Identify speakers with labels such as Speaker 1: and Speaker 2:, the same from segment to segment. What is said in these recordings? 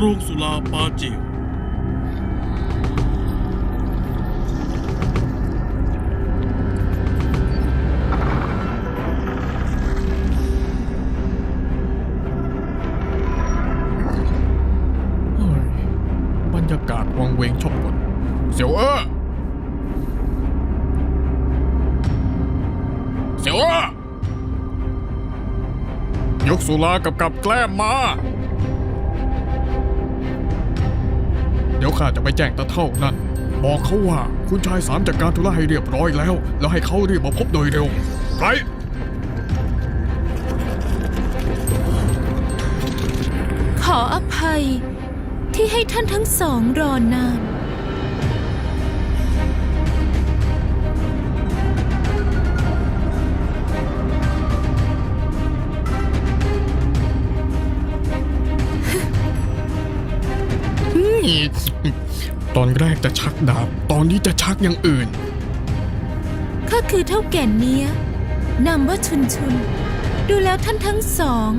Speaker 1: โรงสุราปาจิว
Speaker 2: เฮ้ยบรรยากาศวังเวงชอบกลเสียวเออเสียวเออยกสุรากับกับแกล้มมา เดี๋ยวข้าจะไปแจ้งตาเท่านั่น บอกเขาว่าคุณชายสามจัดการธุระให้เรียบร้อยแล้ว แล้วให้เขารีบมาพบโดยเร็วไร
Speaker 3: ขออภัยที่ให้ท่านทั้งสองรอนาน
Speaker 2: ตอนแรกจะชักดาบ ตอนนี้จะชักอย่างอื่น
Speaker 3: ข้าคือเท่าแก่เนี้ยนามว่าชุนชุน ดูแล้วท่านทั้งสอง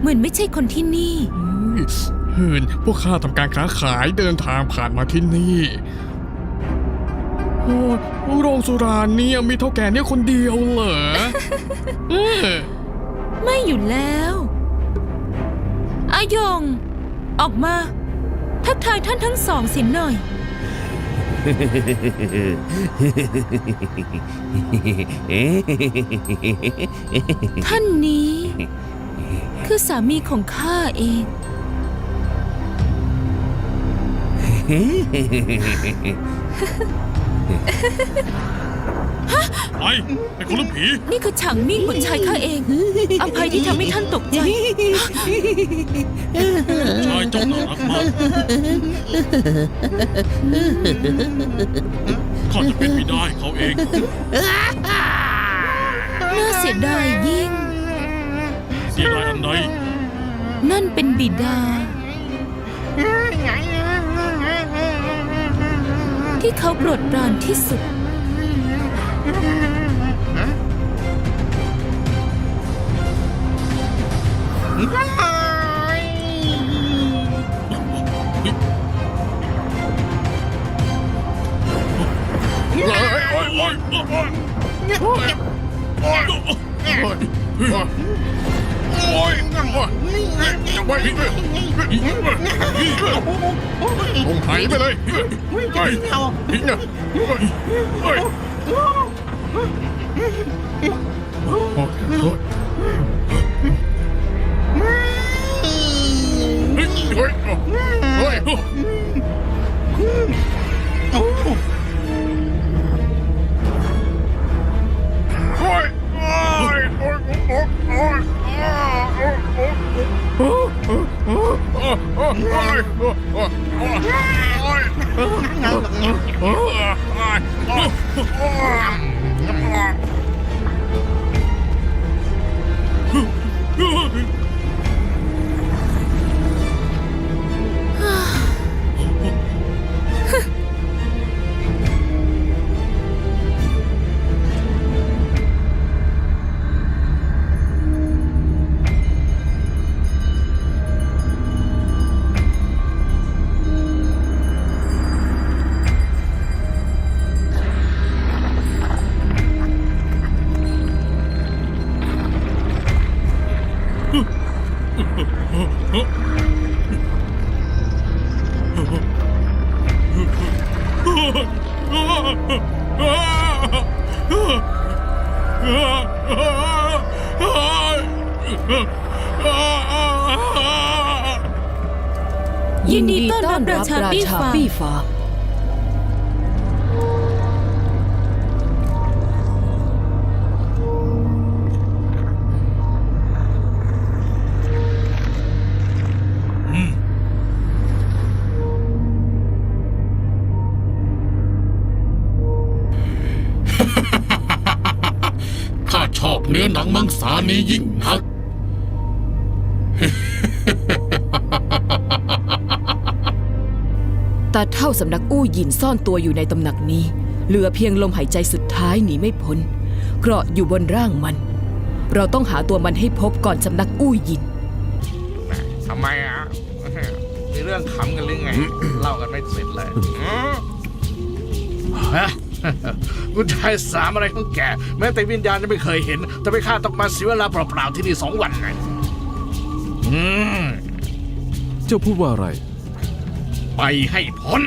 Speaker 3: เหมือนไม่ใช่คนที่นี่
Speaker 2: เฮินพวกข้าทำการค้าขายเดินทางผ่านมาที่นี่โอ้โรงสุราเนี่ยมีเท่าแก่เนี่ยคนเดียวเหรอเออ
Speaker 3: ไม่อยู่แล้วอายง ออกมา ทักทายท่านทั้งสองเสินหน่อย ท่านนี้ คือสามีของข้าเอง
Speaker 1: ไอ้ไอ้คนลุกผี
Speaker 3: นี่คือฉางมิ่งบุตรชายข้าเอง อภัยที่ทำให้ท่านตกใจ
Speaker 1: ชายเจ้าน่ารักมากข้าจะเป็นบิดาให้เขาเอง
Speaker 3: น่าเสียดายยิ่ง
Speaker 1: เสียดายอันใด
Speaker 3: นั่นเป็นบิดา ที่เขาโปรดปรานที่สุด
Speaker 1: ผมหายไปเลยไอ้ทิ้งนะ
Speaker 2: ไอ้
Speaker 1: ขอโทษ Oh, ยิ
Speaker 3: นดีต้อนรับราชาปี้ฟ้า
Speaker 1: อบเนื้อหนังมังสานี้ยิ่งนัก
Speaker 4: ตาเท่าสำนักอู้หยินซ่อนตัวอยู่ในตำหนักนี้ เหลือเพียงลมหายใจสุดท้ายหนีไม่พ้นเกราะอยู่บนร่างมัน เราต้องหาตัวมันให้พบก่อนสำนักอู้หยิน
Speaker 5: ทำไมอะ
Speaker 1: มีเรื่องขำกันหรือไง เล่ากันไม่เสร็จเลยอืมฮะ คุณชายสามอะไรของแกแม้แต่วิญญาณยังไม่เคยเห็น แต่ไม่ข้าต้องมาเสียเวลาเปล่าๆที่นี่สองวันไงอืม
Speaker 5: เจ้าพูดว่าอะไร
Speaker 1: ไปให้พ้น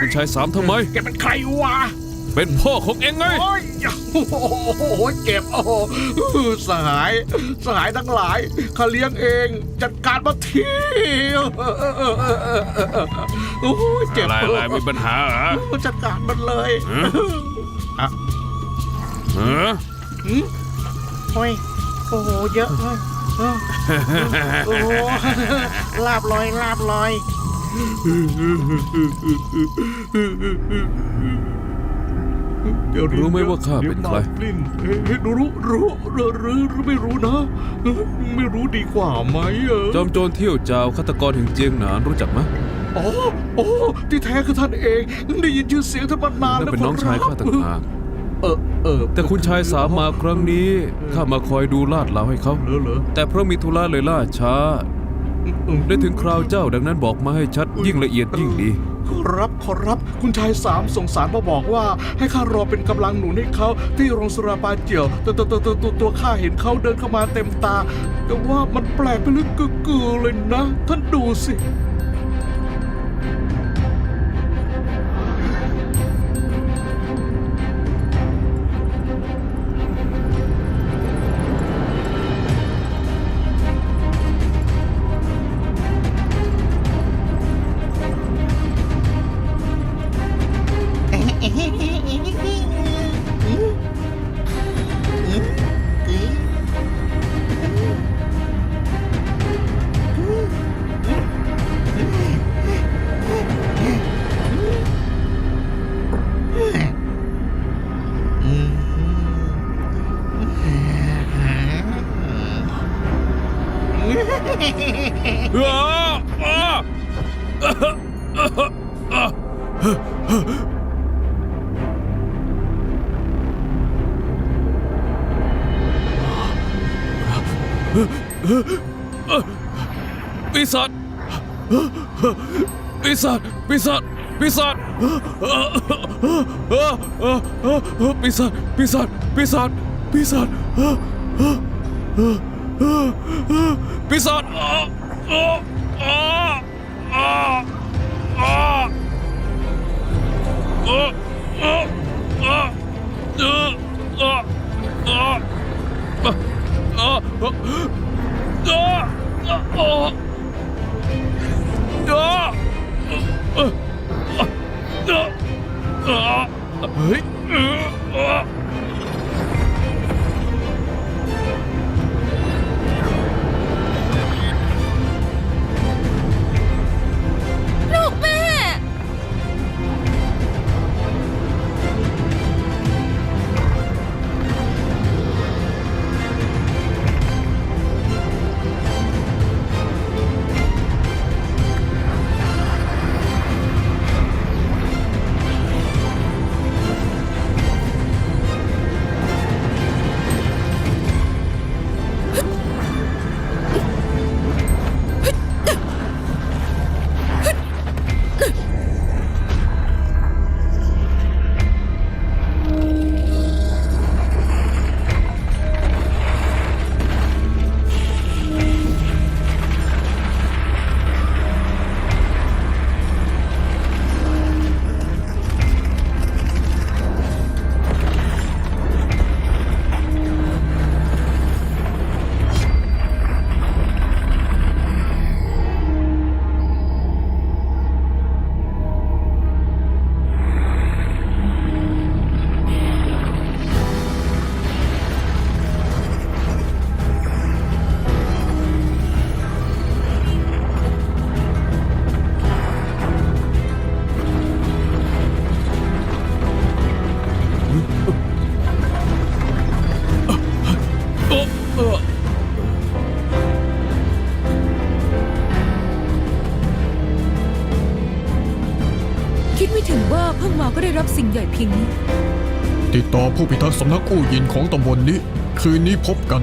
Speaker 5: คุณชายสามทำไม
Speaker 1: แกเป็นใครวะ
Speaker 5: เป็นพ่อของเองไง
Speaker 1: โอ้ยโอ้โหเจ็บ โอ้โหสหาย สหายทั้งหลายข้าเลี้ยงเอง จัดการมาทีโอ้ยเจ็บ
Speaker 5: อะไรอะไรมีปัญหาเหรอ
Speaker 1: จัดการมันเลยอะ
Speaker 5: ฮะ
Speaker 1: หืมโอ้ยโอ้โห เยอะเลยเออโอ้โหลาบลอย ลาบลอย
Speaker 5: รู้ไหมว่าข้าเป็นใคร
Speaker 1: ปลิ้นเอ๊ะรู้รู้รู้รู้รู้ไม่รู้นะ ไม่รู้ดีกว่าไหมเออ
Speaker 5: จอมโจรเที่ยวจาวฆาตกรแห่งเจียงหนานรู้จักไหม
Speaker 1: อ๋อโอ้ที่แท้คือท่านเองได้ยินชื่อเสียงท่านมานาน
Speaker 5: นั่น
Speaker 1: แล้ว
Speaker 5: เป็นน้องชายข้าต่างหาก
Speaker 1: เออเออ
Speaker 5: แต่คุณชายสามมาครั้งนี้ข้ามาคอยดูลาดเหลาให้เขา
Speaker 1: เหรอเหรอ
Speaker 5: แต่เพราะมีธุระเลยล่าช้า
Speaker 1: อืม
Speaker 5: ได้ถึงคราวเจ้าดังนั้นบอกมาให้ชัดยิ่งละเอียดยิ่งดี
Speaker 1: ขอรับขอรับคุณชายสามส่งสารมาบอกว่า ให้ข้ารอเป็นกำลังหนุนให้เขาที่โรงสุราปาเจียวตัวตัวตัวตัวตัวตัวข้าเห็นเขาเดินเข้ามาเต็มตา แต่ว่ามันแปลกไปลึกกือเลยนะ ท่านดูสิ
Speaker 5: ปีศาจปีศาจปีศาจปีศาจปีศาจปีศาจปีศาจปีศาจ ปีศาจเฮ้ย
Speaker 3: ถึงว่าเพิ่งมาก็ได้รับสิ่งใหญ่เพียงนี้
Speaker 2: ติดต่อผู้พิทักษ์สำนักอู้ยินของตำบลนี้ คืนนี้พบกัน